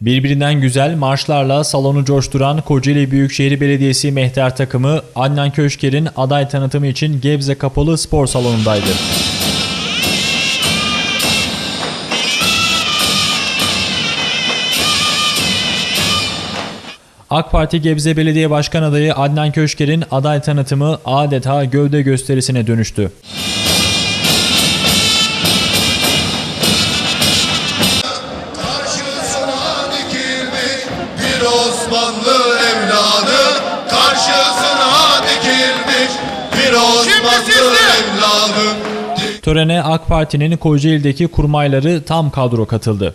Birbirinden güzel marşlarla salonu coşturan Kocaeli Büyükşehir Belediyesi mehter takımı Adnan Köşker'in aday tanıtımı için Gebze Kapalı Spor Salonu'ndaydı. AK Parti Gebze Belediye Başkan adayı Adnan Köşker'in aday tanıtımı adeta gövde gösterisine dönüştü. Törene AK Parti'nin Kocaeli'deki kurmayları tam kadro katıldı.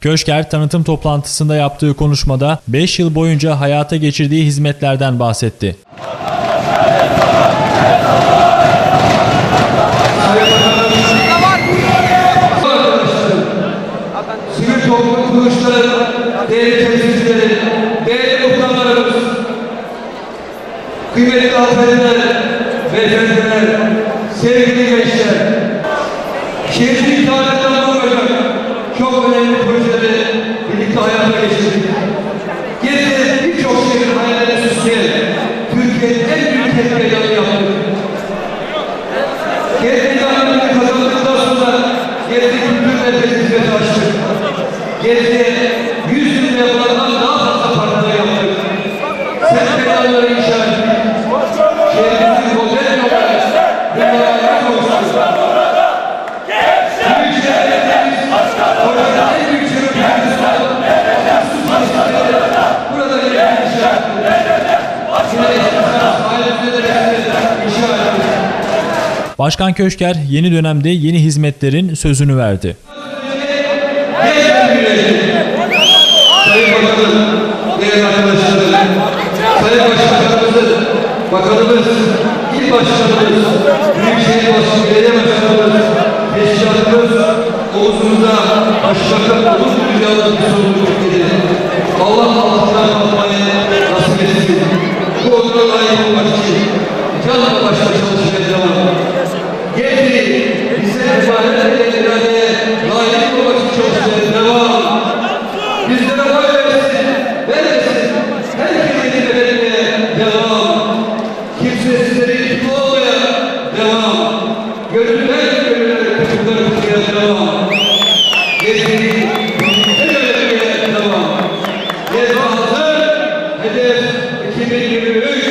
Köşker tanıtım toplantısında yaptığı konuşmada 5 yıl boyunca hayata geçirdiği hizmetlerden bahsetti. Toplum kuruluşları, değerli temsilcileri, değerli muhtarlarımız, kıymetli hanımefendiler, beyefendiler, sevgili gençler, şehrin tarihinden Geride 100 bin liralardan daha fazla parklar yaptık. Set meydanları inşa ettik. Şehrimizin modern olarak bunlara kavuştuk. Büyük şehirlerimiz, en büyük şehirlerimiz Burada yeni bir inşa ettik. Yine sahilimizde de inşa ettik. Başkan Köşker yeni dönemde yeni hizmetlerin sözünü verdi. Sayın Bakanımız, İl Başkanımız, Büyükşehir Başkanı, Belediye Başkanımız, Teşkilatımız, omuzumuza Başbakan olur bir dünyadan Birlikte yönetmeye devam. Gez hazır, hedef 2023.